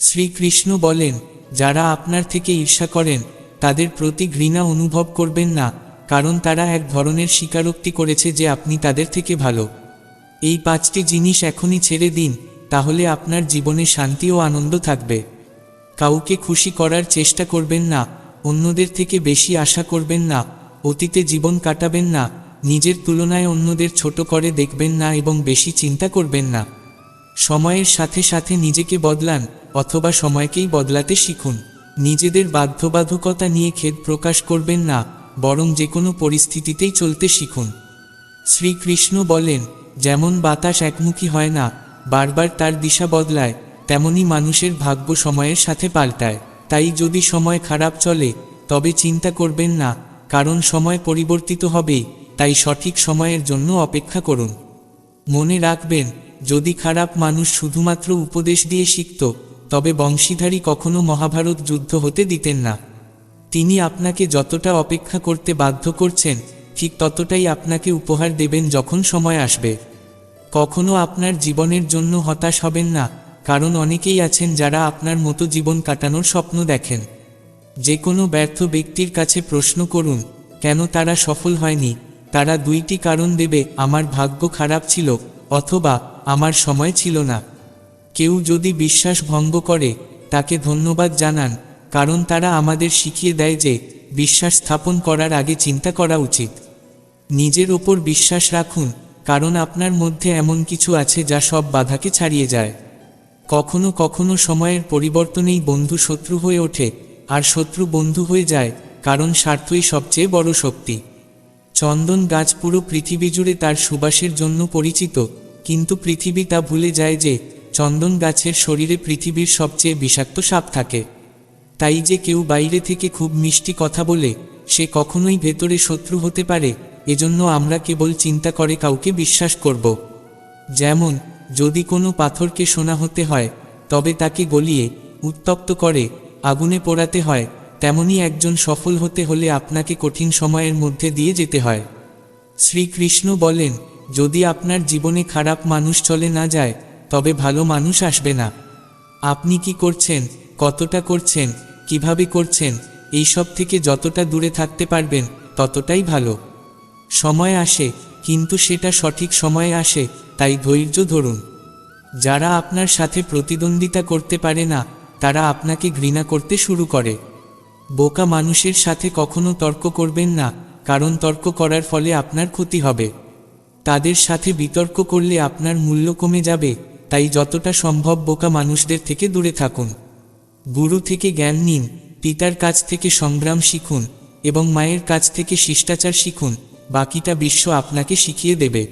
শ্রীকৃষ্ণ বলেন, যারা আপনার থেকে ঈর্ষা করেন, তাদের প্রতি ঘৃণা অনুভব করবেন না, কারণ তারা এক ধরনের স্বীকারোক্তি করেছে যে আপনি তাদের থেকে ভালো। এই পাঁচটি জিনিস এখনই ছেড়ে দিন, তাহলে আপনার জীবনে শান্তি ও আনন্দ থাকবে। কাউকে খুশি করার চেষ্টা করবেন না, অন্যদের থেকে বেশি আশা করবেন না, অতীতে জীবন কাটাবেন না, নিজের তুলনায় অন্যদের ছোট করে দেখবেন না এবং বেশি চিন্তা করবেন না। সময়ের সাথে সাথে নিজেকে বদলান, অথবা সময়কেই বদলাতে শিখুন। নিজেদের বাধ্যবাধকতা নিয়ে খেদ প্রকাশ করবেন না, বরং যে কোনো পরিস্থিতিতেই চলতে শিখুন। শ্রীকৃষ্ণ বলেন, যেমন বাতাস একমুখী হয় না, বারবার তার দিশা বদলায়, তেমনি মানুষের ভাগ্য সময়ের সাথে পাল্টায়। তাই যদি সময় খারাপ চলে, তবে চিন্তা করবেন না, কারণ সময় পরিবর্তিত হবে, তাই সঠিক সময়ের জন্য অপেক্ষা করুন। মনে রাখবেন, যদি খারাপ মানুষ শুধুমাত্র উপদেশ দিয়ে শিখত, তবে বংশীধারী কখনো মহাভারত যুদ্ধ হতে দিতেন না। তিনি আপনাকে যতটা অপেক্ষা করতে বাধ্য করছেন, ঠিক ততটাই আপনাকে উপহার দেবেন যখন সময় আসবে। কখনো আপনার জীবনের জন্য হতাশ হবেন না, কারণ অনেকেই আছেন যারা আপনার মতো জীবন কাটানোর স্বপ্ন দেখেন। যে কোনো ব্যর্থ ব্যক্তির কাছে প্রশ্ন করুন, কেন তারা সফল হয়নি? তারা দুইটি কারণ দেবে, আমার ভাগ্য খারাপ ছিল, অথবা আমার সময় ছিল না। কেউ যদি বিশ্বাস ভঙ্গ করে, তাকে ধন্যবাদ জানান, কারণ তারা আমাদের শিখিয়ে দেয় যে, বিশ্বাস স্থাপন করার আগে চিন্তা করা উচিত। নিজের ওপর বিশ্বাস রাখুন, কারণ আপনার মধ্যে এমন কিছু আছে যা সব বাধাকে ছাড়িয়ে যায়। কখনো কখনো সময়ের পরিবর্তনেই বন্ধু শত্রু হয়ে ওঠে, আর শত্রু বন্ধু হয়ে যায়, কারণ স্বার্থই সবচেয়ে বড় শক্তি। চন্দন গাছ পুরো পৃথিবী জুড়ে তার সুবাসের জন্য পরিচিত, কিন্তু পৃথিবী তা ভুলে যায় যে চন্দন গাছের শরীরে পৃথিবীর সবচেয়ে বিষাক্ত সাপ থাকে। তাই যে কেউ বাইরে থেকে খুব মিষ্টি কথা বলে, সে কখনোই ভেতরে শত্রু হতে পারে, এজন্য আমরা কেবল চিন্তা করে কাউকে বিশ্বাস করব। যেমন, যদি কোনো পাথরকে সোনা হতে হয়, তবে তাকে গলিয়ে, উত্তপ্ত করে, আগুনে পোড়াতে হয় তেমনি একজন সফল হতে হলে আপনাকে কঠিন সময়ের মধ্যে দিয়ে যেতে হয়। শ্রীকৃষ্ণ বলেন, যদি আপনার জীবনে খারাপ মানুষ চলে না যায়, তবে ভালো মানুষ আসবে না। আপনি কি করছেন, কতটা করছেন, কীভাবে করছেন এইসব থেকে যতটা দূরে থাকতে পারবেন, ততটাই ভালো। সময় আসে, কিন্তু সেটা সঠিক সময়ে আসে, তাই ধৈর্য ধরুন। যারা আপনার সাথে প্রতিদ্বন্দ্বিতা করতে পারে না, তারা আপনাকে ঘৃণা করতে শুরু করে। বোকা মানুষের সাথে কখনো তর্ক করবেন না, কারণ তর্ক করার ফলে আপনার ক্ষতি হবে। তাদের সাথে বিতর্ক করলে আপনার মূল্য কমে যাবে, তাই যতটা সম্ভব বোকা মানুষদের থেকে দূরে থাকুন। গুরু থেকে জ্ঞান নিন, পিতার কাছ থেকে সংগ্রাম শিখুন, এবং মায়ের কাছ থেকে শিষ্টাচার শিখুন, বাকিটা বিশ্ব আপনাকে শিখিয়ে দেবে।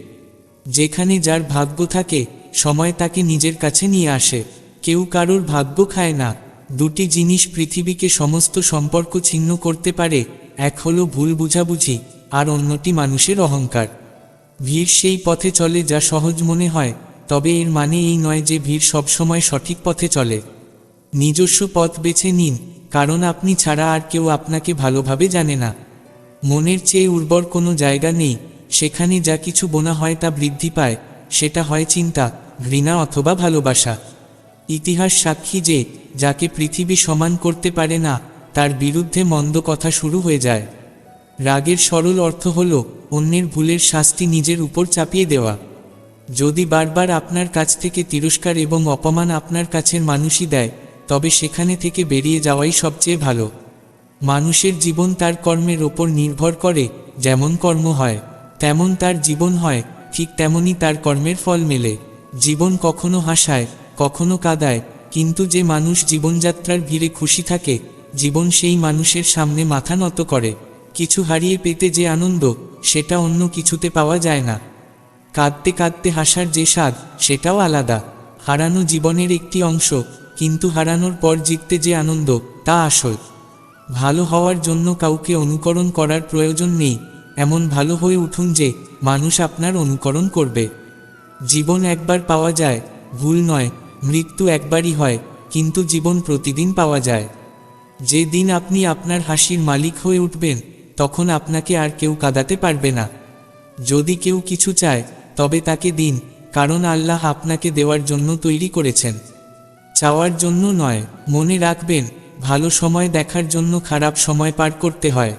যেখানে যার ভাগ্য থাকে, সময় তাকে নিজের কাছে নিয়ে আসে, কেউ কারোর ভাগ্য খায় না। দুটি জিনিস পৃথিবীকে সমস্ত সম্পর্ক ছিন্ন করতে পারে, এক হলো ভুল বুঝাবুঝি, আর অন্যটি মানুষের অহংকার। ভিড় সেই পথে চলে যা সহজ মনে হয়, তবে এর মানে এই নয় যে ভিড় সবসময় সঠিক পথে চলে। নিজস্ব পথ বেছে নিন, কারণ আপনি ছাড়া আর কেউ আপনাকে ভালোভাবে জানে না। মনের চেয়ে উর্বর কোনো জায়গা নেই, সেখানে যা কিছু বোনা হয় তা বৃদ্ধি পায়, সেটা হয় চিন্তা, ঘৃণা অথবা ভালোবাসা। ইতিহাস সাক্ষী যে, যাকে পৃথিবী সমান করতে পারে না, তার বিরুদ্ধে মন্দ কথা শুরু হয়ে যায়। রাগের সরল অর্থ হল, অন্যের ভুলের শাস্তি নিজের উপর চাপিয়ে দেওয়া। যদি বারবার আপনার কাছ থেকে তিরস্কার এবং অপমান আপনার কাছের মানুষই দেয়, তবে সেখানে থেকে বেরিয়ে যাওয়াই সবচেয়ে ভালো। মানুষের জীবন তার কর্মের ওপর নির্ভর করে, যেমন কর্ম হয়, তেমন তার জীবন হয়, ঠিক তেমনই তার কর্মের ফল মেলে। জীবন কখনো হাসায় কখনো কাদায়, কিন্তু যে মানুষ জীবনযাত্রার ভিড়ে খুশি থাকে, জীবন সেই মানুষের সামনে মাথা নত করে। কিছু হারিয়ে পেতে যে আনন্দ, সেটা অন্য কিছুতে পাওয়া যায় না। কাঁদতে কাঁদতে হাসার যে স্বাদ, সেটাও আলাদা। হারানো জীবনের একটি অংশ, কিন্তু হারানোর পর জিততে যে আনন্দ, তা আসল। ভালো হওয়ার জন্য কাউকে অনুকরণ করার প্রয়োজন নেই, এমন ভালো হয়ে উঠুন যে, মানুষ আপনার অনুকরণ করবে। জীবন একবার পাওয়া যায়, ভুল নয় মৃত্যু একবারই হয়, কিন্তু জীবন প্রতিদিন পাওয়া যায়। যে দিন আপনি আপনার হাসির মালিক হয়ে উঠবেন, তখন আপনাকে আর কেউ কাঁদাতে পারবে না। যদি কেউ কিছু চায়, তবে তাকে দিন, কারণ আল্লাহ আপনাকে দেওয়ার জন্য তৈরি করেছেন। চাওয়ার জন্য নয়, মনে রাখবেন, ভালো সময় দেখার জন্য খারাপ সময় পার করতে হয়।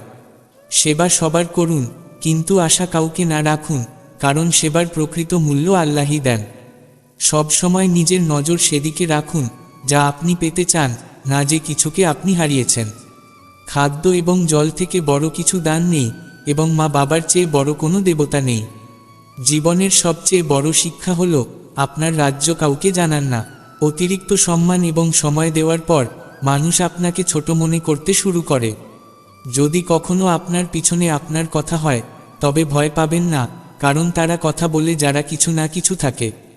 সেবা সবার করুন, কিন্তু আশা কাউকে না রাখুন, কারণ সেবার প্রকৃত মূল্য আল্লাহই দেন। সব সময় নিজের নজর সেদিকে রাখুন, যা আপনি পেতে চান, না যে কিছুকে আপনি হারিয়েছেন। খাদ্য এবং জল থেকে বড় কিছু দান নেই, এবং মা বাবার চেয়ে বড় কোনো দেবতা নেই। জীবনের সবচেয়ে বড় শিক্ষা হল, আপনার রাজ্য কাউকে জানান না। অতিরিক্ত সম্মান এবং সময় দেওয়ার পর, মানুষ আপনাকে ছোট মনে করতে শুরু করে। যদি কখনো আপনার পিছনে আপনার কথা হয়, তবে ভয় পাবেন না, কারণ তারা কথা বলে যারা কিছু না কিছু থাকে।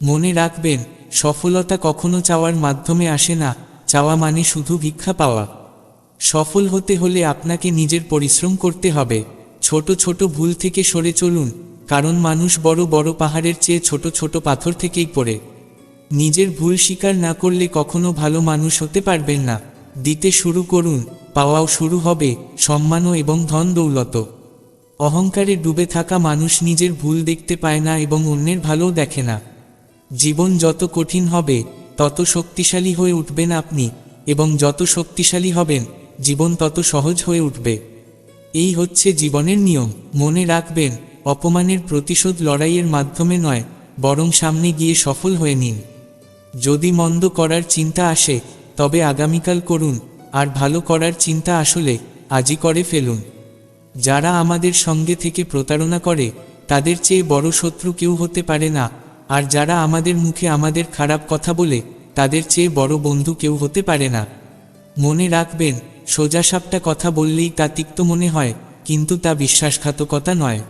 মনে রাখবেন, সফলতা কখনো চাওয়ার মাধ্যমে আসে না, চাওয়া মানে শুধু ভিক্ষা পাওয়া। সফল হতে হলে আপনাকে নিজের পরিশ্রম করতে হবে। ছোট ছোট ভুল থেকে সরে চলুন, কারণ মানুষ বড় বড় পাহাড়ের চেয়ে ছোট ছোট পাথর থেকেই পড়ে। নিজের ভুল স্বীকার না করলে কখনো ভালো মানুষ হতে পারবেন না। দিতে শুরু করুন, পাওয়াও শুরু হবে, সম্মানও এবং ধন দৌলত। অহংকারে ডুবে থাকা মানুষ নিজের ভুল দেখতে পায় না এবং অন্যের ভালোও দেখে না। জীবন যত কঠিন হবে, তত শক্তিশালী হয়ে উঠবেন আপনি, এবং যত শক্তিশালী হবেন, জীবন তত সহজ হয়ে উঠবে। এই হচ্ছে জীবনের নিয়ম। মনে রাখবেন, অপমানের প্রতিশোধ লড়াইয়ের মাধ্যমে নয়, বরং সামনে গিয়ে সফল হয়ে নিন। যদি মন্দ করার চিন্তা আসে, তবে আগামীকাল করুন, আর ভালো করার চিন্তা আসলে, আজই করে ফেলুন। যারা আমাদের সঙ্গে থেকে প্রতারণা করে, তাদের চেয়ে বড় শত্রু কেউ হতে পারে না। আর যারা আমাদের মুখে আমাদের খারাপ কথা বলে, তাদের চেয়ে বড় বন্ধু কেউ হতে পারে না। মনে রাখবেন সোজাসাপটা কথা বললেই তা তিক্ত মনে হয়, কিন্তু তা বিশ্বাসঘাতকতা নয়।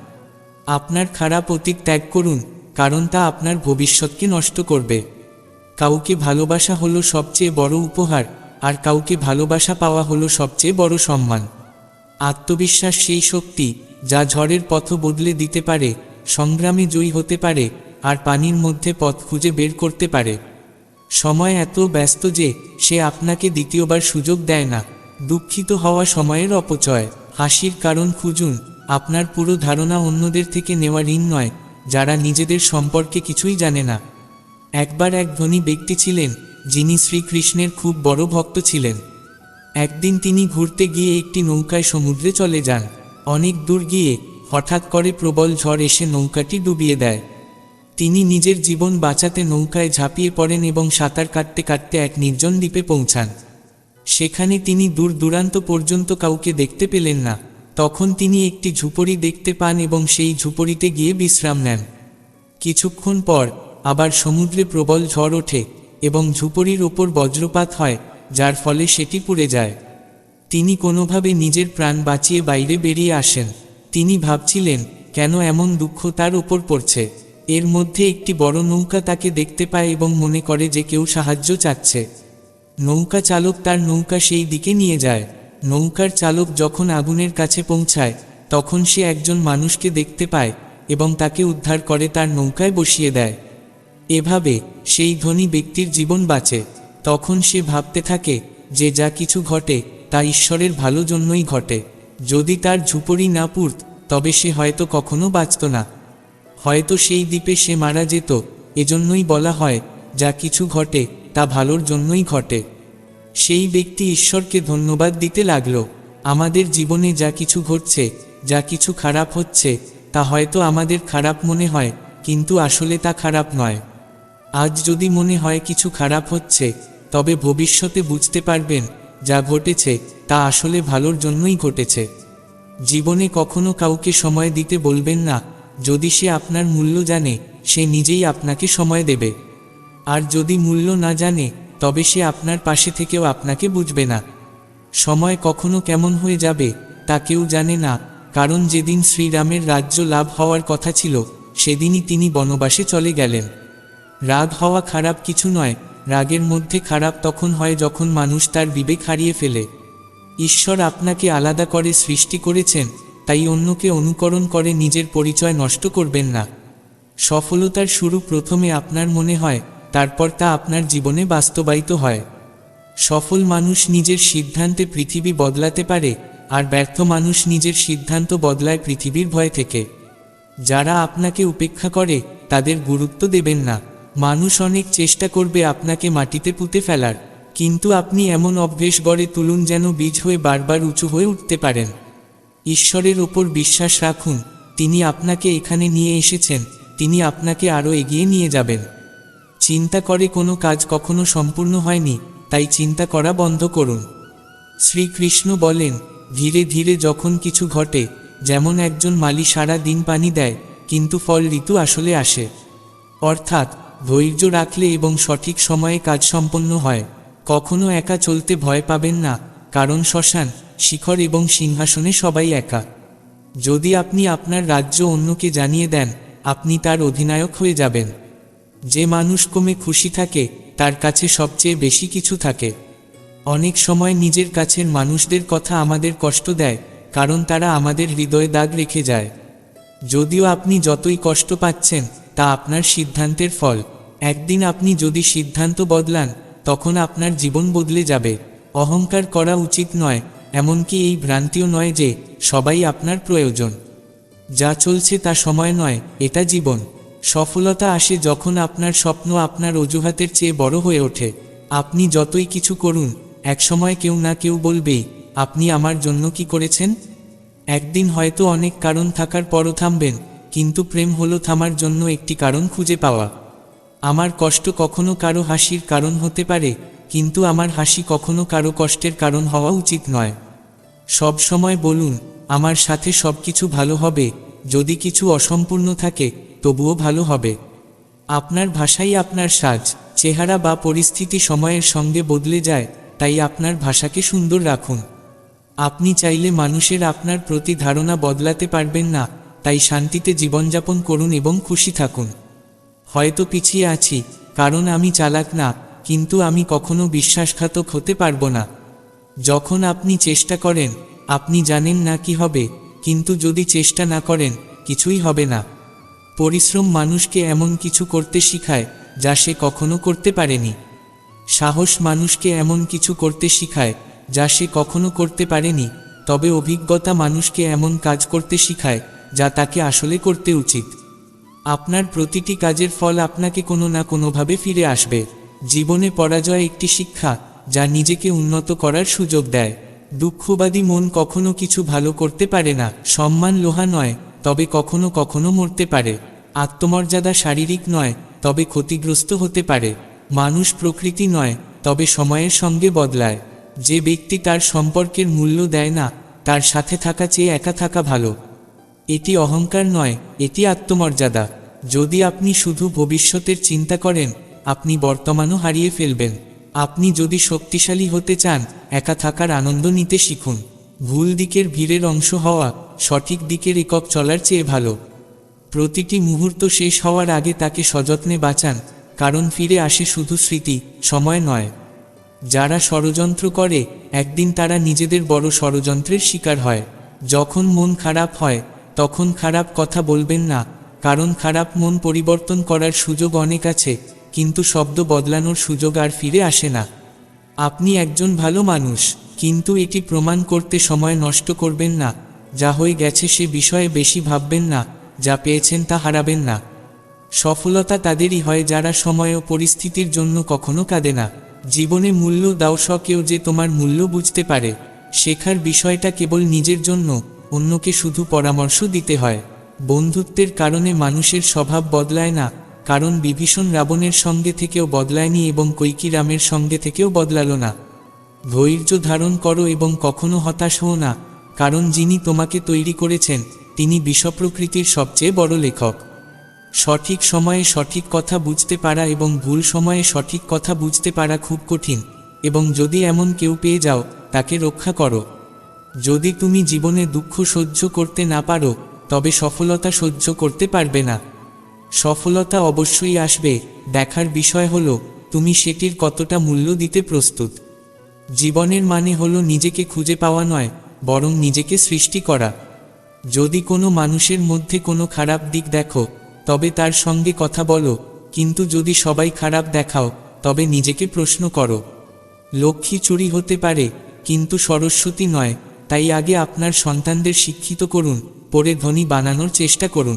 আপনার খারাপ অতীত ত্যাগ করুন, কারণ তা আপনার ভবিষ্যৎকে নষ্ট করবে। কাউকে ভালোবাসা হলো সবচেয়ে বড় উপহার, আর কাউকে ভালোবাসা পাওয়া হলো সবচেয়ে বড় সম্মান। আত্মবিশ্বাস সেই শক্তি, যা ঝড়ের পথ বদলে দিতে পারে, সংগ্রামে জয়ী হতে পারে আর পানির মধ্যে পথ খুঁজে বের করতে পারে। সময় এত ব্যস্ত যে সে আপনাকে দ্বিতীয়বার সুযোগ দেয় না। দুঃখিত হওয়া সময়ের অপচয়। হাসির কারণ খুঁজুন। আপনার পুরো ধারণা অন্যদের থেকে নেওয়া ঋণ নয়, যারা নিজেদের সম্পর্কে কিছুই জানে না। একবার এক ধনী ব্যক্তি ছিলেন, যিনি শ্রীকৃষ্ণের খুব বড় ভক্ত ছিলেন। একদিন তিনি ঘুরতে গিয়ে একটি নৌকায় সমুদ্রে চলে যান। অনেক দূর গিয়ে হঠাৎ করে প্রবল ঝড় এসে নৌকাটি ডুবিয়ে দেয়। তিনি নিজের জীবন বাঁচাতে নৌকায় ঝাঁপিয়ে পড়েন এবং সাঁতার কাটতে কাটতে এক নির্জন দ্বীপে পৌঁছান। সেখানে তিনি দূর দূরান্ত পর্যন্ত কাউকে দেখতে পেলেন না। তখন তিনি একটি ঝুপড়ি দেখতে পান এবং সেই ঝুপড়িতে গিয়ে বিশ্রাম নেন। কিছুক্ষণ পর আবার সমুদ্রে প্রবল ঝড় ওঠে এবং ঝুপড়ির ওপর বজ্রপাত হয়, যার ফলে সেটি পুড়ে যায়। তিনি কোনোভাবে নিজের প্রাণ বাঁচিয়ে বাইরে বেরিয়ে আসেন। তিনি ভাবছিলেন, কেন এমন দুঃখ তার ওপর পড়ছে? এর মধ্যে একটি বড় নৌকা তাকে দেখতে পায় এবং মনে করে যে কেউ সাহায্য চাচ্ছে। নৌকা চালক তার নৌকা সেই দিকে নিয়ে যায়। নৌকার চালক যখন আগুনের কাছে পৌঁছায়, তখন সে একজন মানুষকে দেখতে পায় এবং তাকে উদ্ধার করে তার নৌকায় বসিয়ে দেয়। এভাবে সেই ধনী ব্যক্তির জীবন বাঁচে। তখন সে ভাবতে থাকে যে যা কিছু ঘটে তা ঈশ্বরের ভালো জন্যই ঘটে। যদি তার ঝুপড়ি না পুরত তবে সে হয়তো কখনো বাঁচত না। হয়তো সেই দ্বীপে সে মারা যেত, এজন্যই বলা হয়, যা কিছু ঘটে, তা ভালোর জন্যই ঘটে। সেই ব্যক্তি ঈশ্বরকে ধন্যবাদ দিতে লাগল, আমাদের জীবনে যা কিছু ঘটছে, যা কিছু খারাপ হচ্ছে, তা হয়তো আমাদের খারাপ মনে হয়, কিন্তু আসলে তা খারাপ নয়। আজ যদি মনে হয় কিছু খারাপ হচ্ছে, তবে ভবিষ্যতে বুঝতে পারবেন, যা ঘটেছে, তা আসলে ভালোর জন্যই ঘটেছে। জীবনে কখনো কাউকে সময় দিতে বলবেন না যদি সে আপনার মূল্য জানে, সে নিজেই আপনাকে সময় দেবে। আর যদি মূল্য না জানে, তবে সে আপনার পাশে থেকেও আপনাকে বুঝবে না। সময় কখনো কেমন হয়ে যাবে, তা কেউ জানে না, কারণ যেদিন শ্রীরামের রাজ্য লাভ হওয়ার কথা ছিল, সেদিনই তিনি বনবাসে চলে গেলেন। রাগ হওয়া খারাপ কিছু নয়, রাগের মধ্যে খারাপ তখন হয় যখন মানুষ তার বিবেক হারিয়ে ফেলে। ঈশ্বর আপনাকে আলাদা করে সৃষ্টি করেছেন তাই অন্যকে অনুকরণ করে নিজের পরিচয় নষ্ট করবেন না। সফলতার শুরু প্রথমে আপনার মনে হয়, তারপর তা আপনার জীবনে বাস্তবায়িত হয়। সফল মানুষ নিজের সিদ্ধান্তে পৃথিবী বদলাতে পারে, আর ব্যর্থ মানুষ নিজের সিদ্ধান্ত বদলায় পৃথিবীর ভয় থেকে। যারা আপনাকে উপেক্ষা করে, তাদের গুরুত্ব দেবেন না। মানুষ অনেক চেষ্টা করবে আপনাকে মাটিতে পুঁতে ফেলার, কিন্তু আপনি এমন অভ্যেস গড়ে তুলুন যেন বীজ হয়ে বারবার উঁচু হয়ে উঠতে পারেন। ঈশ্বরের ওপর বিশ্বাস রাখুন, তিনি আপনাকে এখানে নিয়ে এসেছেন, তিনি আপনাকে আরও এগিয়ে নিয়ে যাবেন। চিন্তা করে কোনো কাজ কখনো সম্পূর্ণ হয়নি, তাই চিন্তা করা বন্ধ করুন। শ্রীকৃষ্ণ বলেন, ধীরে ধীরে যখন কিছু ঘটে, যেমন একজন মালি সারা দিন পানি দেয়, কিন্তু ফল ঋতু আসলে আসে। অর্থাৎ, ধৈর্য রাখলে এবং সঠিক সময়ে কাজ সম্পন্ন হয়। কখনো একা চলতে ভয় পাবেন না, কারণ শ্মশান শিখর এবং সিংহাসনে সবাই একা। যদি আপনি আপনার রাজ্য অন্যকে জানিয়ে দেন, আপনি তার অধিনায়ক হয়ে যাবেন। যে মানুষ কমে খুশি থাকে, তার কাছে সবচেয়ে বেশি কিছু থাকে। অনেক সময় নিজের কাছের মানুষদের কথা আমাদের কষ্ট দেয়, কারণ তারা আমাদের হৃদয়ে দাগ রেখে যায়। যদিও আপনি যতই কষ্ট পাচ্ছেন, তা আপনার সিদ্ধান্তের ফল। একদিন আপনি যদি সিদ্ধান্ত বদলান, তখন আপনার জীবন বদলে যাবে। অহংকার করা উচিত নয় এমনকি এই ভ্রান্তিও নয় যে সবাই আপনার প্রয়োজন। যা চলছে তা সময় নয়, এটা জীবন। সফলতা আসে যখন আপনার স্বপ্ন আপনার অজুহাতের চেয়ে বড় হয়ে ওঠে। আপনি যতই কিছু করুন, একসময় কেউ না কেউ বলবেই, আপনি আমার জন্য কি করেছেন? একদিন হয়তো অনেক কারণ থাকার পরও থামবেন, কিন্তু প্রেম হলো থামার জন্য একটি কারণ খুঁজে পাওয়া। আমার কষ্ট কখনো কারও হাসির কারণ হতে পারে, কিন্তু আমার হাসি কখনো কারও কষ্টের কারণ হওয়া উচিত নয়। সব সময় বলুন, আমার সাথে সব কিছু ভালো হবে, যদি কিছু অসম্পূর্ণ থাকে, তবুও ভালো হবে। আপনার ভাষাই আপনার সাজ, চেহারা বা পরিস্থিতি সময়ের সঙ্গে বদলে যায়, তাই আপনার ভাষাকে সুন্দর রাখুন। আপনি চাইলে মানুষের আপনার প্রতি ধারণা বদলাতে পারবেন না, তাই শান্তিতে জীবনযাপন করুন এবং খুশি থাকুন। হয়তো পিছিয়ে আছি, কারণ আমি চালাক না, কিন্তু আমি কখনো বিশ্বাসঘাতক হতে পারব না। যখন আপনি চেষ্টা করেন, আপনি জানেন না কি হবে, কিন্তু যদি চেষ্টা না করেন, কিছুই হবে না। পরিশ্রম মানুষকে এমন কিছু করতে শিখায়, যা সে কখনো করতে পারেনি। সাহস মানুষকে এমন কিছু করতে শিখায়, যা সে কখনো করতে পারেনি, তবে অভিজ্ঞতা মানুষকে এমন কাজ করতে শিখায়, যা তাকে আসলে করতে উচিত। আপনার প্রতিটি কাজের ফল আপনাকে কোনো না কোনোভাবে ফিরে আসবে। জীবনে পরাজয় একটি শিক্ষা যা নিজেকে উন্নত করার সুযোগ দেয়। দুঃখবাদী মন কখনো কিছু ভালো করতে পারে না, সম্মান লোহা নয়, তবে কখনো কখনো মরতে পারে। আত্মমর্যাদা শারীরিক নয়, তবে ক্ষতিগ্রস্ত হতে পারে। মানুষ প্রকৃতি নয়, তবে সময়ের সঙ্গে বদলায়। যে ব্যক্তি তার সম্পর্কের মূল্য দেয় না, তার সাথে থাকা চেয়ে একা থাকা ভালো। এটি অহংকার নয়, এটি আত্মমর্যাদা। যদি আপনি শুধু ভবিষ্যতের চিন্তা করেন, আপনি বর্তমানও হারিয়ে ফেলবেন। আপনি যদি শক্তিশালী হতে চান, একা থাকার আনন্দ নিতে শিখুন। ভুল দিকের ভিড়ের অংশ হওয়া, সঠিক দিকের একক চলার চেয়ে ভালো। প্রতিটি মুহূর্ত শেষ হওয়ার আগে তাকে সযত্নে বাঁচান, কারণ ফিরে আসে শুধু স্মৃতি, সময় নয়। যারা ষড়যন্ত্র করে, একদিন তারা নিজেদের বড় ষড়যন্ত্রের শিকার হয়। যখন মন খারাপ হয়, তখন খারাপ কথা বলবেন না, কারণ খারাপ মন পরিবর্তন করার সুযোগ অনেক আছে। কিন্তু শব্দ বদলানোর সুযোগ আর ফিরে আসে না। আপনি একজন ভালো মানুষ, কিন্তু এটি প্রমাণ করতে সময় নষ্ট করবেন না। যা হয়ে গেছে সে বিষয়ে বেশি ভাববেন না, যা পেয়েছেন তা হারাবেন না। সফলতা তাদেরই হয় যারা সময় ও পরিস্থিতির জন্য কখনো কাঁদে না। জীবনে মূল্য দাও সকেও যে তোমার মূল্য বুঝতে পারে। শেখার বিষয়টা কেবল নিজের জন্য, অন্যকে শুধু পরামর্শ দিতে হয়। বন্ধুত্বের কারণে মানুষের স্বভাব বদলায় না কারণ বিভীষণ রাবণের সঙ্গে থেকেও বদলায়নি এবং কৈকি রামের সঙ্গে থেকেও বদলাল না। ধৈর্য ধারণ করো এবং কখনো হতাশ হও না, কারণ যিনি তোমাকে তৈরি করেছেন, তিনি বিশ্বপ্রকৃতির সবচেয়ে বড় লেখক। সঠিক সময়ে সঠিক কথা বুঝতে পারা এবং ভুল সময়ে সঠিক কথা বুঝতে পারা খুব কঠিন, এবং যদি এমন কেউ পেয়ে যাও, তাকে রক্ষা করো। যদি তুমি জীবনে দুঃখ সহ্য করতে না পারো, তবে সফলতা সহ্য করতে পারবে না। সফলতা অবশ্যই আসবে, দেখার বিষয় হলো, তুমি সেটির কতটা মূল্য দিতে প্রস্তুত। জীবনের মানে হলো নিজেকে খুঁজে পাওয়া নয়, বরং নিজেকে সৃষ্টি করা। যদি কোনো মানুষের মধ্যে কোনো খারাপ দিক দেখো, তবে তার সঙ্গে কথা বলো, কিন্তু যদি সবাই খারাপ দেখাও, তবে নিজেকে প্রশ্ন করো। লক্ষ্মী চুরি হতে পারে, কিন্তু সরস্বতী নয়, তাই আগে আপনার সন্তানদের শিক্ষিত করুন, পরে ধনী বানানোর চেষ্টা করুন।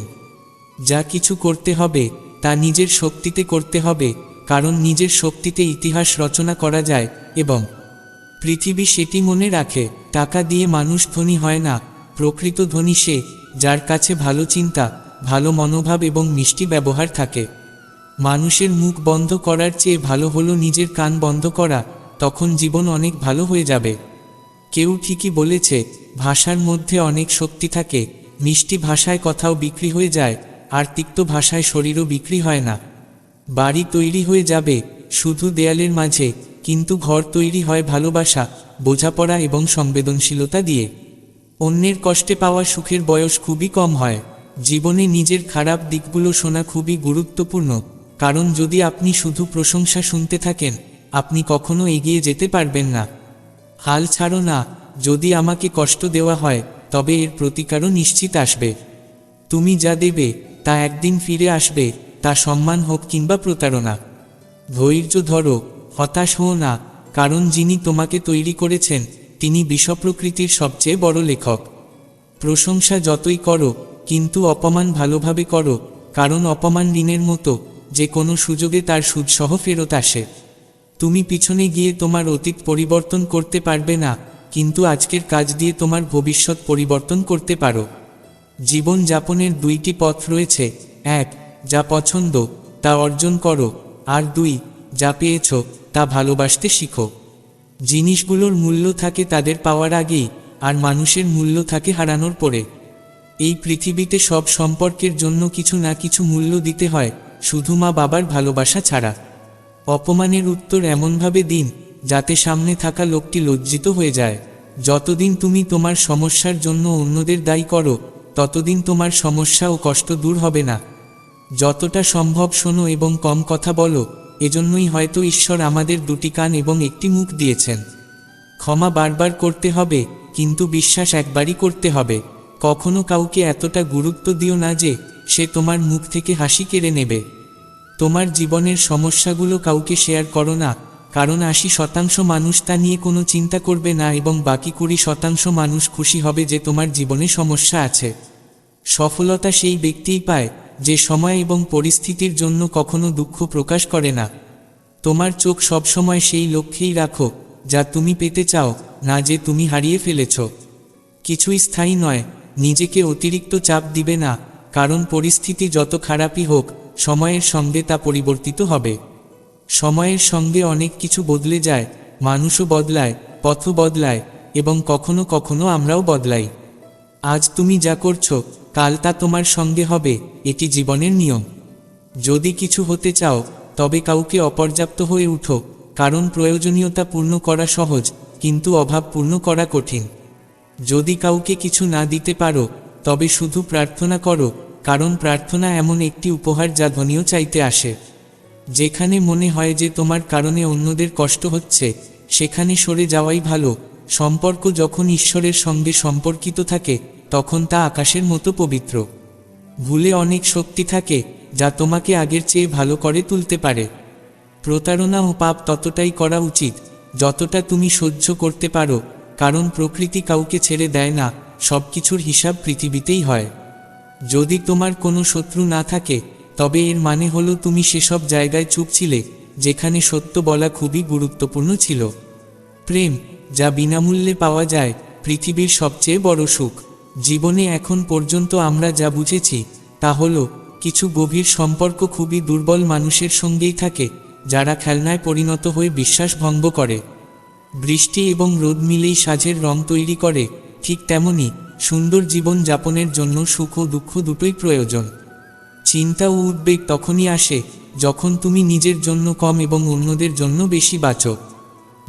যা কিছু করতে হবে, তা নিজের শক্তিতে করতে হবে, কারণ নিজের শক্তিতে ইতিহাস রচনা করা যায়, এবং পৃথিবী সেটি মনে রাখে, টাকা দিয়ে মানুষ ধনী হয় না, প্রকৃত ধনী সে, যার কাছে ভালো চিন্তা, ভালো মনোভাব এবং মিষ্টি ব্যবহার থাকে। মানুষের মুখ বন্ধ করার চেয়ে ভালো হলো নিজের কান বন্ধ করা, তখন জীবন অনেক ভালো হয়ে যাবে। কেউ ঠিকই বলেছে, ভাষার মধ্যে অনেক শক্তি থাকে, মিষ্টি ভাষায় কথাও বিক্রি হয়ে যায় আর তিক্ত ভাষায় শরীরও বিক্রি হয় না। বাড়ি তৈরি হয়ে যাবে, শুধু দেয়ালের মাঝে, কিন্তু ঘর তৈরি হয় ভালোবাসা, বোঝাপড়া এবং সংবেদনশীলতা দিয়ে। অন্যের কষ্টে পাওয়া সুখের বয়স খুবই কম হয়। জীবনে নিজের খারাপ দিকগুলো শোনা খুবই গুরুত্বপূর্ণ, কারণ যদি আপনি শুধু প্রশংসা শুনতে থাকেন, আপনি কখনো এগিয়ে যেতে পারবেন না। হাল ছাড়ো না, যদি আমাকে কষ্ট দেওয়া হয়, তবে এর প্রতিকারও নিশ্চিত আসবে। তুমি যা দেবে তা একদিন ফিরে আসবে, তা সম্মান হোক কিংবা প্রতারণা। ধৈর্য ধরো, হতাশ হও না, কারণ যিনি তোমাকে তৈরি করেছেন, তিনি বিশ্বপ্রকৃতির সবচেয়ে বড় লেখক। প্রশংসা যতই করো, কিন্তু অপমান ভালোভাবে করো, কারণ অপমান ঋণের মতো, যে কোনো সুযোগে তার সুদসহ ফেরত আসে। তুমি পিছনে গিয়ে তোমার অতীত পরিবর্তন করতে পারবে না, কিন্তু আজকের কাজ দিয়ে তোমার ভবিষ্যৎ পরিবর্তন করতে পারো। জীবন যাপনের দুইটি পথ রয়েছে। এক, যা পছন্দ, তা অর্জন করো। আর দুই, যা পেয়েছ, তা ভালোবাসতে শিখো। জিনিসগুলোর মূল্য থাকে তাদের পাওয়ার আগেই, আর মানুষের মূল্য থাকে হারানোর পরে। এই পৃথিবীতে সব সম্পর্কের জন্য কিছু না কিছু মূল্য দিতে হয়, শুধু মা বাবার ভালোবাসা ছাড়া। অপমানের উত্তর এমনভাবে দিন, যাতে সামনে থাকা লোকটি লজ্জিত হয়ে যায়। যতদিন তুমি তোমার সমস্যার জন্য অন্যদের দায়ী করো ততদিন তোমার সমস্যা ও কষ্ট দূর হবে না। যতটা সম্ভব শোনো এবং কম কথা বলো, এজন্যই হয়তো ঈশ্বর আমাদের দুটি কান এবং একটি মুখ দিয়েছেন। ক্ষমা বারবার করতে হবে, কিন্তু বিশ্বাস একবারই করতে হবে। কখনো কাউকে এতটা গুরুত্ব দিও না যে, সে তোমার মুখ থেকে হাসি কেড়ে নেবে। তোমার জীবনের সমস্যাগুলো কাউকে শেয়ার করো না, কারণ আশি শতাংশ মানুষ তা নিয়ে কোনো চিন্তা করবে না এবং বাকি কুড়ি শতাংশ মানুষ খুশি হবে যে তোমার জীবনে সমস্যা আছে। সফলতা সেই ব্যক্তিই পায় যে সময় এবং পরিস্থিতির জন্য কখনো দুঃখ প্রকাশ করে না। তোমার চোখ সবসময় সেই লক্ষ্যেই রাখো, যা তুমি পেতে চাও, না যে তুমি হারিয়ে ফেলেছ। কিছুই স্থায়ী নয়, নিজেকে অতিরিক্ত চাপ দিবে না, কারণ পরিস্থিতি যত খারাপই হোক, সময়ের সঙ্গে তা পরিবর্তিত হবে। সময়ের সঙ্গে অনেক কিছু বদলে যায়, মানুষও বদলায় পথ বদলায়, এবং কখনো কখনো আমরাও বদলাই। আজ তুমি যা করছ কাল তা তোমার সঙ্গে হবে, এটি জীবনের নিয়ম। যদি কিছু হতে চাও, তবে কাউকে অপর্যাপ্ত হয়ে উঠো, কারণ প্রয়োজনীয়তা পূর্ণ করা সহজ, কিন্তু অভাব পূর্ণ করা কঠিন। যদি কাউকে কিছু না দিতে পারো, তবে শুধু প্রার্থনা করো, কারণ প্রার্থনা এমন একটি উপহার যা ধনীয় চাইতে আসে। যেখানে মনে হয় যে তোমার কারণে অন্যদের কষ্ট হচ্ছে, সেখানে সরে যাওয়াই ভালো। সম্পর্ক যখন ঈশ্বরের সঙ্গে সম্পর্কিত থাকে তখন তা আকাশের মতো পবিত্র। ভুলে অনেক শক্তি থাকে, যা তোমাকে আগের চেয়ে ভালো করে তুলতে পারে। প্রতারণা ও পাপ ততটাই করা উচিত, যতটা তুমি সহ্য করতে পারো, কারণ প্রকৃতি কাউকে ছেড়ে দেয় না সব কিছুর হিসাব পৃথিবীতেই হয়। যদি তোমার কোনো শত্রু না থাকে, তবে এর মানে হলো তুমি সেসব জায়গায় চুপ ছিলে যেখানে সত্য বলা খুবই গুরুত্বপূর্ণ ছিল। প্রেম, যা বিনামূল্যে পাওয়া যায়, পৃথিবীর সবচেয়ে বড় সুখ। জীবনে এখন পর্যন্ত আমরা যা বুঝেছি, তা হলো, কিছু গভীর সম্পর্ক খুবই দুর্বল মানুষের সঙ্গেই থাকে, যারা খেলনায় পরিণত হয়ে বিশ্বাস ভঙ্গ করে। বৃষ্টি এবং রোদ মিলেই সাজের রং তৈরি করে, ঠিক তেমনি সুন্দর জীবন যাপনের জন্য সুখ ও দুঃখ দুটোই প্রয়োজন। চিন্তা ও উদ্বেগ তখনই আসে, যখন তুমি নিজের জন্য কম এবং অন্যদের জন্য বেশি বাঁচো।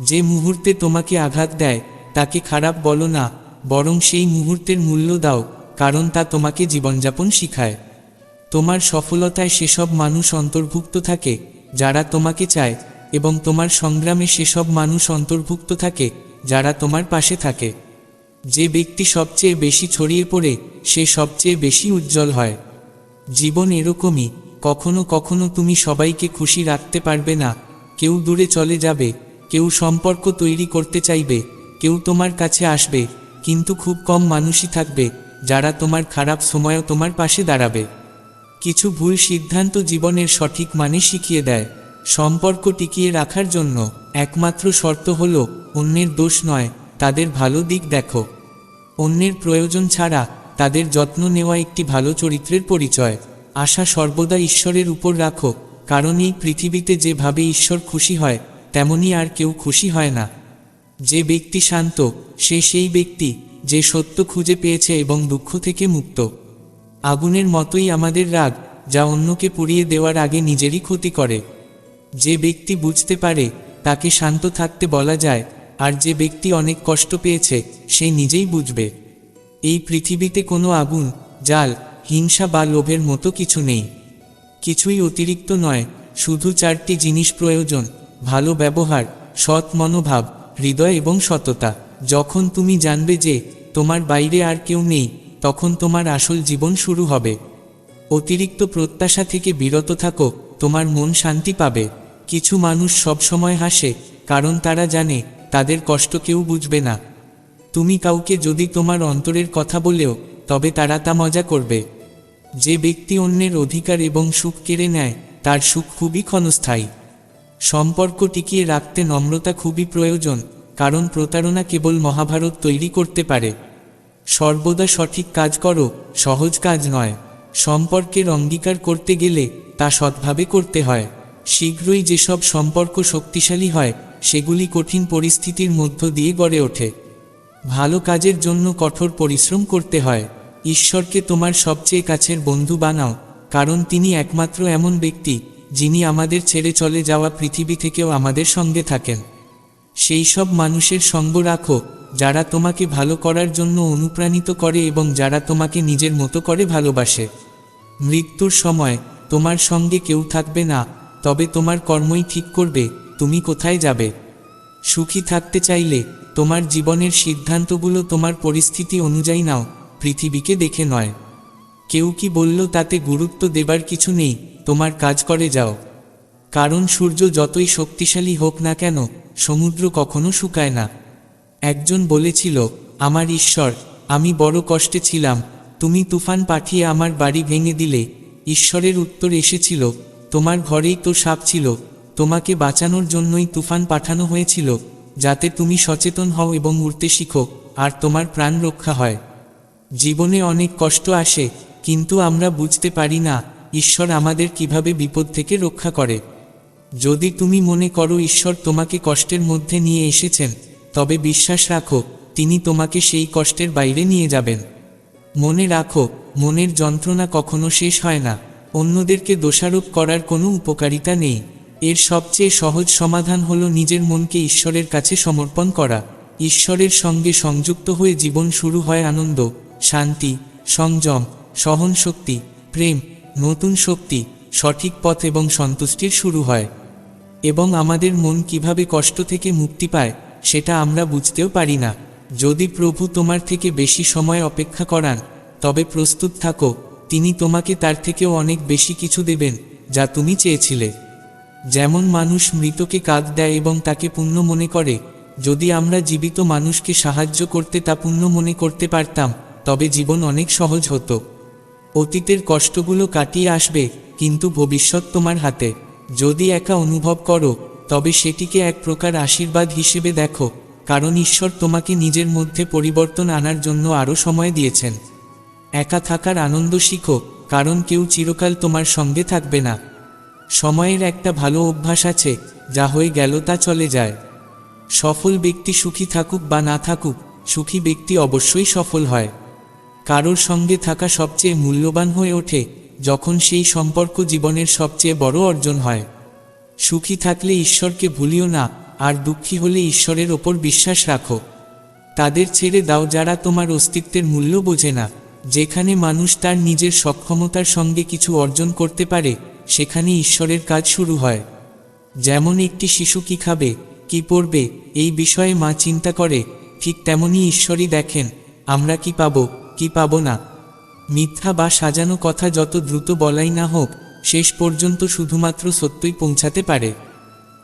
যে মুহূর্তে তোমাকে আঘাত দেয়, তাকে খারাপ বলো না বরং সেই মুহূর্তের মূল্য দাও, কারণ তা তোমাকে জীবনযাপন শিখায়। তোমার সফলতায় সেসব মানুষ অন্তর্ভুক্ত থাকে, যারা তোমাকে চায়, এবং তোমার সংগ্রামে সেসব মানুষ অন্তর্ভুক্ত থাকে, যারা তোমার পাশে থাকে। যে ব্যক্তি সবচেয়ে বেশি ছড়িয়ে পড়ে, সে সবচেয়ে বেশি উজ্জ্বল হয়। জীবন এরকমই, কখনো কখনো তুমি সবাইকে খুশি রাখতে পারবে না, কেউ দূরে চলে যাবে, কেউ সম্পর্ক তৈরি করতে চাইবে, কেউ তোমার কাছে আসবে কিন্তু খুব কম মানুষই থাকবে, যারা তোমার খারাপ সময়ও তোমার পাশে দাঁড়াবে। কিছু ভুল সিদ্ধান্ত জীবনের সঠিক মানে শিখিয়ে দেয়। সম্পর্ক টিকিয়ে রাখার জন্য একমাত্র শর্ত হল, অন্যের দোষ নয়, তাদের ভালো দিক দেখো। অন্যের প্রয়োজন ছাড়া তাদের যত্ন নেওয়া একটি ভালো চরিত্রের পরিচয়। আশা সর্বদা ঈশ্বরের উপর রাখো, কারণ এই পৃথিবীতে যেভাবে ঈশ্বর খুশি হয়, তেমনি আর কেউ খুশি হয় না। যে ব্যক্তি শান্ত, সে সেই ব্যক্তি যে সত্য খুঁজে পেয়েছে এবং দুঃখ থেকে মুক্ত। আগুনের মতোই আমাদের রাগ, যা অন্যকে পুড়িয়ে দেওয়ার আগে নিজেরই ক্ষতি করে। যে ব্যক্তি বুঝতে পারে, তাকে শান্ত থাকতে বলা যায়, আর যে ব্যক্তি অনেক কষ্ট পেয়েছে, সে নিজেই বুঝবে। এই পৃথিবীতে কোনো আগুন, জাল, হিংসা বা লোভের মতো কিছু নেই। কিছুই অতিরিক্ত নয়, শুধু চারটি জিনিস প্রয়োজন, ভালো ব্যবহার, সৎ মনোভাব। হৃদয় এবং সততা। যখন তুমি জানবে যে তোমার বাইরে আর কেউ নেই, তখন তোমার আসল জীবন শুরু হবে। অতিরিক্ত প্রত্যাশা থেকে বিরত থাকো, তোমার মন শান্তি পাবে। কিছু মানুষ সবসময় হাসে, কারণ তারা জানে তাদের কষ্ট কেউ বুঝবে না। তুমি কাউকে যদি তোমার অন্তরের কথা বলেও, তবে তারা তা মজা করবে। যে ব্যক্তি অন্যের অধিকার এবং সুখ কেড়ে নেয়, তার সুখ খুবই ক্ষণস্থায়ী। সম্পর্ক টিকিয়ে রাখতে নম্রতা খুবই প্রয়োজন, কারণ প্রতারণা কেবল মহাভারত তৈরি করতে পারে। সর্বদা সঠিক কাজ করো, সহজ কাজ নয়। সম্পর্কের অঙ্গীকার করতে গেলে তা সৎভাবে করতে হয়। শীঘ্রই যেসব সম্পর্ক শক্তিশালী হয়, সেগুলি কঠিন পরিস্থিতির মধ্য দিয়ে গড়ে ওঠে। ভালো কাজের জন্য কঠোর পরিশ্রম করতে হয়। ঈশ্বরকে তোমার সবচেয়ে কাছের বন্ধু বানাও, কারণ তিনি একমাত্র এমন ব্যক্তি যিনি আমাদের ছেড়ে চলে যাওয়া পৃথিবী থেকেও আমাদের সঙ্গে থাকেন। সেই সব মানুষের সঙ্গ রাখো, যারা তোমাকে ভালো করার জন্য অনুপ্রাণিত করে এবং যারা তোমাকে নিজের মতো করে ভালোবাসে। মৃত্যুর সময়, তোমার সঙ্গে কেউ থাকবে না, তবে তোমার কর্মই ঠিক করবে, তুমি কোথায় যাবে? সুখী থাকতে চাইলে, তোমার জীবনের সিদ্ধান্তগুলো তোমার পরিস্থিতি অনুযায়ী নাও, পৃথিবীকে দেখে নয়। কেউ কি বলল তাতে গুরুত্ব দেবার কিছু নেই? তোমার কাজ করে যাও। কারণ সূর্য যতই শক্তিশালী হোক না কেন, সমুদ্র কখনো শুকায় না। একজন বলেছিল, আমার ঈশ্বর, আমি বড় কষ্টে ছিলাম। তুমি তুফান পাঠিয়ে আমার বাড়ি ভেঙে দিলে। ঈশ্বরের উত্তর এসেছিল, তোমার ঘরেই তো সাপ ছিল। তোমাকে বাঁচানোর জন্যই তুফান পাঠানো হয়েছিল, যাতে তুমি সচেতন হও এবং উড়তে শিখো, আর তোমার প্রাণ রক্ষা হয়। জীবনে অনেক কষ্ট আসে, কিন্তু আমরা বুঝতে পারি না ঈশ্বর আমাদের কীভাবে বিপদ থেকে রক্ষা করে? যদি তুমি মনে করো ঈশ্বর তোমাকে কষ্টের মধ্যে নিয়ে এসেছেন, তবে বিশ্বাস রাখো, তিনি তোমাকে সেই কষ্টের বাইরে নিয়ে যাবেন। মনে রাখো, মনের যন্ত্রণা কখনো শেষ হয় না, অন্যদেরকে দোষারোপ করার কোনো উপকারিতা নেই। এর সবচেয়ে সহজ সমাধান হলো নিজের মনকে ঈশ্বরের কাছে সমর্পণ করা। ঈশ্বরের সঙ্গে সংযুক্ত হয়ে জীবন শুরু হয় আনন্দ, শান্তি, সংযম, সহনশক্তি, প্রেম নতুন শক্তি, সঠিক পথ এবং সন্তুষ্টির শুরু হয়। এবং আমাদের মন কীভাবে কষ্ট থেকে মুক্তি পায়, সেটা আমরা বুঝতেও পারি না। যদি প্রভু তোমার থেকে বেশি সময় অপেক্ষা করান, তবে প্রস্তুত থাকো, তিনি তোমাকে তার থেকেও অনেক বেশি কিছু দেবেন, যা তুমি চেয়েছিলে। যেমন মানুষ মৃতকে কাঁদ দেয় এবং তাকে পুণ্য মনে করে, যদি আমরা জীবিত মানুষকে সাহায্য করতে তা পুণ্য মনে করতে পারতাম, তবে জীবন অনেক সহজ হতো। অতীতের কষ্টগুলো কাটিয়ে আসবে, কিন্তু ভবিষ্যৎ তোমার হাতে। যদি একা অনুভব করো, তবে সেটিকে এক প্রকার আশীর্বাদ হিসেবে দেখো, কারণ ঈশ্বর তোমাকে নিজের মধ্যে পরিবর্তন আনার জন্য আরও সময় দিয়েছেন। একা থাকার আনন্দ শিখো, কারণ কেউ চিরকাল তোমার সঙ্গে থাকবে না। সময়ের একটা ভালো অভ্যাস আছে, যা হয়ে গেল তা চলে যায়। সফল ব্যক্তি সুখী থাকুক বা না থাকুক, সুখী ব্যক্তি অবশ্যই সফল হয়। কারোর সঙ্গে থাকা সবচেয়ে মূল্যবান হয়ে ওঠে যখন সেই সম্পর্ক জীবনের সবচেয়ে বড় অর্জন হয়। সুখী থাকলে ঈশ্বরকে ভুলিও না, আর দুঃখী হলে ঈশ্বরের ওপর বিশ্বাস রাখো। তাদের ছেড়ে দাও যারা তোমার অস্তিত্বের মূল্য বোঝে না। যেখানে মানুষ তার নিজের সক্ষমতার সঙ্গে কিছু অর্জন করতে পারে, সেখানে ঈশ্বরের কাজ শুরু হয়। যেমন একটি শিশু কি খাবে, কি পড়বে, এই বিষয়ে মা চিন্তা করে, ঠিক তেমনই ঈশ্বরই দেখেন, আমরা কি পাবো? কি পাবো না? মিথ্যা বা সাজানো কথা যত দ্রুত বলাই না হোক, শেষ পর্যন্ত শুধুমাত্র সত্যই পৌঁছাতে পারে।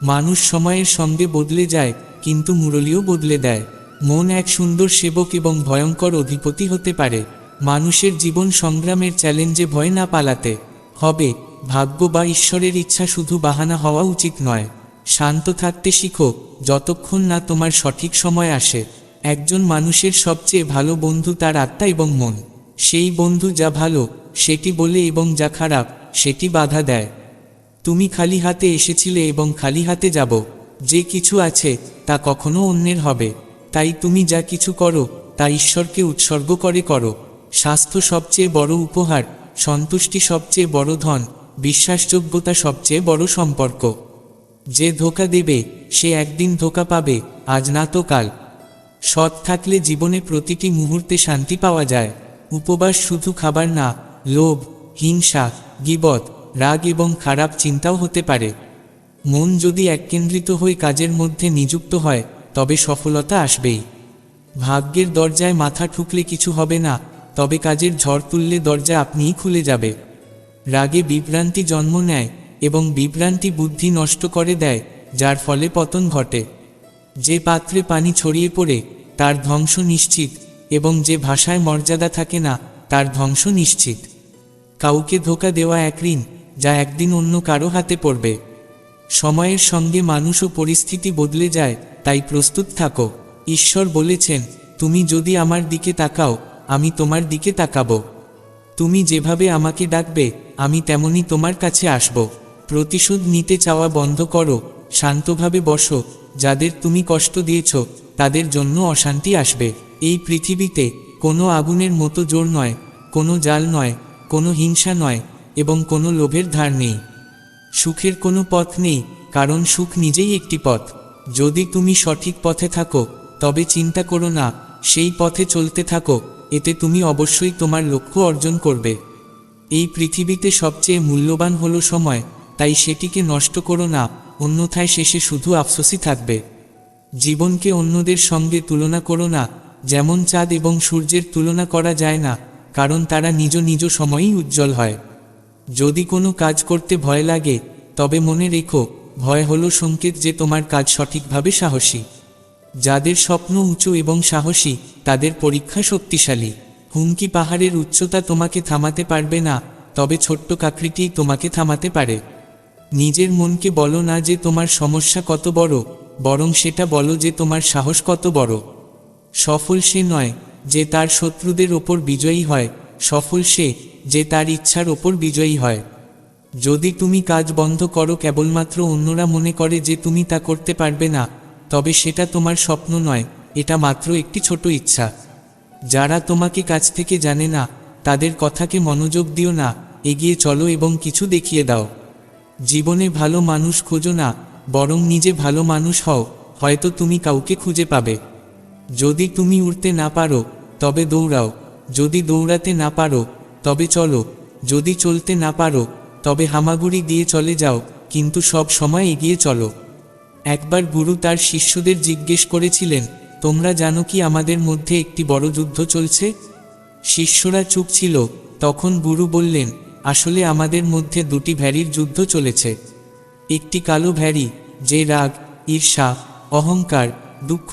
মানুষ সময়ের সঙ্গে বদলে যায়, কিন্তু মুরলিও বদলে দেয়। মন এক সুন্দর সেবক এবং ভয়ঙ্কর অধিপতি হতে পারে। মানুষের জীবন সংগ্রামের চ্যালেঞ্জে ভয় না পালাতে। হবে, ভাগ্য বা ঈশ্বরের ইচ্ছা শুধু বাহানা হওয়া উচিত নয়। শান্ত থাকতে শিখো, যতক্ষণ না তোমার সঠিক সময় আসে। একজন মানুষের সবচেয়ে ভালো বন্ধু তার আত্মা এবং মন। সেই বন্ধু যা ভালো, সেটি বলে এবং যা খারাপ, সেটি বাধা দেয়। তুমি খালি হাতে এসেছিলে এবং খালি হাতে যাব। যে কিছু আছে, তা কখনো অন্যের হবে। তাই তুমি যা কিছু করো, তা ঈশ্বরকে উৎসর্গ করে করো। স্বাস্থ্য সবচেয়ে বড় উপহার, সন্তুষ্টি সবচেয়ে বড় ধন, বিশ্বাসযোগ্যতা সবচেয়ে বড় সম্পর্ক। যে ধোকা দেবে, সে একদিন ধোকা পাবে, আজ না তো কাল। সৎ থাকলে জীবনে প্রতিটি মুহূর্তে শান্তি পাওয়া যায়। উপবাস শুধু খাবার না, লোভ, হিংসা, গিবত, রাগ এবং খারাপ চিন্তাও হতে পারে। মন যদি এককেন্দ্রিত হয়ে কাজের মধ্যে নিযুক্ত হয়, তবে সফলতা আসবেই। ভাগ্যের দরজায় মাথা ঠুকলে কিছু হবে না, তবে কাজের ঝড় তুললে দরজা আপনিই খুলে যাবে। রাগে বিভ্রান্তি জন্ম নেয় এবং বিভ্রান্তি বুদ্ধি নষ্ট করে দেয়, যার ফলে পতন ঘটে। যে পাত্রে পানি ছড়িয়ে পড়ে, তার ধ্বংস নিশ্চিত, এবং যে ভাষায় মর্যাদা থাকে না, তার ধ্বংস নিশ্চিত। কাউকে ধোকা দেওয়া এক ঋণ, যা একদিন অন্য কারও হাতে পড়বে। সময়ের সঙ্গে মানুষ ও পরিস্থিতি বদলে যায়, তাই প্রস্তুত থাকো। ঈশ্বর বলেছেন, তুমি যদি আমার দিকে তাকাও, আমি তোমার দিকে তাকাবো। তুমি যেভাবে আমাকে ডাকবে, আমি তেমনি তোমার কাছে আসব। প্রতিশোধ নিতে চাওয়া বন্ধ করো, শান্তভাবে বসো যাদের তুমি কষ্ট দিয়েছ, তাদের জন্য অশান্তি আসবে। এই পৃথিবীতে কোনো আগুনের মতো জোর নয়, কোনো জাল নয়, কোনো হিংসা নয় এবং কোনো লোভের ধার নেই। সুখের কোনো পথ নেই, কারণ সুখ নিজেই একটি পথ। যদি তুমি সঠিক পথে থাকো, তবে চিন্তা করো না, সেই পথে চলতে থাকো, এতে তুমি অবশ্যই তোমার লক্ষ্য অর্জন করবে। এই পৃথিবীতে সবচেয়ে মূল্যবান হলো সময়, তাই সেটিকে নষ্ট করো না। অন্যথায় শেষে শুধু আফসোসই থাকবে। জীবনকে অন্যদের সঙ্গে তুলনা করো না, যেমন চাঁদ এবং সূর্যের তুলনা করা যায় না, কারণ তারা নিজ নিজ সময়েই উজ্জ্বল হয়। যদি কোনো কাজ করতে ভয় লাগে, তবে মনে রেখো, ভয় হলো সংকেত যে তোমার কাজ সঠিকভাবে সাহসী। যাদের স্বপ্ন উঁচু এবং সাহসী, তাদের পরীক্ষা শক্তিশালী। হুমকি পাহাড়ের উচ্চতা তোমাকে থামাতে পারবে না, তবে ছোট্ট কাকরিটিই তোমাকে থামাতে পারে। নিজের মনকে বলো না যে তোমার সমস্যা কত বড়, বরং সেটা বলো যে তোমার সাহস কত বড়। সফল সে নয় যে তার শত্রুদের ওপর বিজয়ী হয়, সফল সে যে তার ইচ্ছার ওপর বিজয়ী হয়। যদি তুমি কাজ বন্ধ করো কেবলমাত্র অন্যরা মনে করে যে তুমি তা করতে পারবে না, তবে সেটা তোমার স্বপ্ন নয়, এটা মাত্র একটি ছোট ইচ্ছা। যারা তোমাকে কাছ থেকে জানে না, তাদের কথাকে মনোযোগ দিও না, এগিয়ে চলো এবং কিছু দেখিয়ে দাও। জীবনে ভালো মানুষ খোঁজো না, বরং নিজে ভালো মানুষ হও, হয়তো তুমি কাউকে খুঁজে পাবে। যদি তুমি উড়তে না পারো, তবে দৌড়াও। যদি দৌড়াতে না পারো, তবে চলো। যদি চলতে না পারো, তবে হামাগুড়ি দিয়ে চলে যাও, কিন্তু সব সময় এগিয়ে চলো। একবার গুরু তার শিষ্যদের জিজ্ঞেস করেছিলেন, তোমরা জানো কি আমাদের মধ্যে একটি বড় যুদ্ধ চলছে? শিষ্যরা চুপ ছিল। তখন গুরু বললেন আসলে আমাদের মধ্যে দুটি ভ্যারির যুদ্ধ চলেছে। একটি কালো ভ্যারি, যে রাগ, ঈর্ষা, অহংকার, দুঃখ,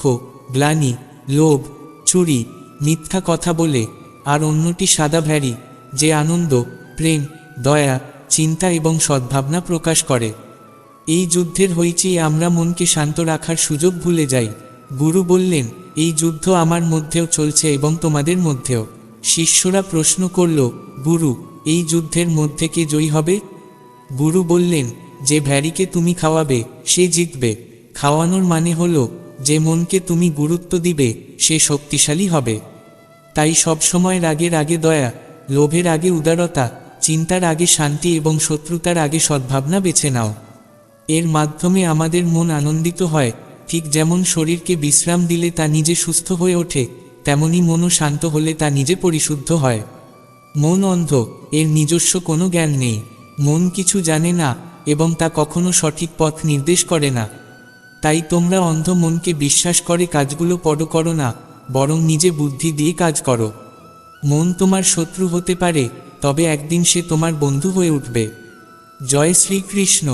গ্লানি, লোভ, চুরি, মিথ্যা কথা বলে, আর অন্যটি সাদা ভ্যারি, যে আনন্দ, প্রেম, দয়া, চিন্তা এবং সদ্ভাবনা প্রকাশ করে। এই যুদ্ধের হইচেই আমরা মনকে শান্ত রাখার সুযোগ ভুলে যাই। গুরু বললেন, এই যুদ্ধ আমার মধ্যেও চলছে এবং তোমাদের মধ্যেও। শিষ্যরা প্রশ্ন করল, গুরু এই যুদ্ধের মধ্যে কে জয়ী হবে? গুরু বললেন, যে ভ্যারিকে তুমি খাওয়াবে, সে জিতবে। খাওয়ানোর মানে হলো, যে মনকে তুমি গুরুত্ব দিবে, সে শক্তিশালী হবে। তাই সবসময় রাগের আগে দয়া, লোভের আগে উদারতা, চিন্তার আগে শান্তি এবং শত্রুতার আগে সদ্ভাবনা বেছে নাও। এর মাধ্যমে আমাদের মন আনন্দিত হয়, ঠিক যেমন শরীরকে বিশ্রাম দিলে তা নিজে সুস্থ হয়ে ওঠে, তেমনি মনও শান্ত হলে তা নিজে পরিশুদ্ধ হয়। মন অন্ধ এর নিজস্ব কোনো জ্ঞান নেই। মন কিছু জানে না এবং তা কখনো সঠিক পথ নির্দেশ করে না। তাই তোমরা অন্ধ মনকে বিশ্বাস করে কাজগুলো পড়ো করো না, বরং নিজে বুদ্ধি দিয়ে কাজ করো। মন তোমার শত্রু হতে পারে, তবে একদিন সে তোমার বন্ধু হয়ে উঠবে। জয় শ্রীকৃষ্ণ।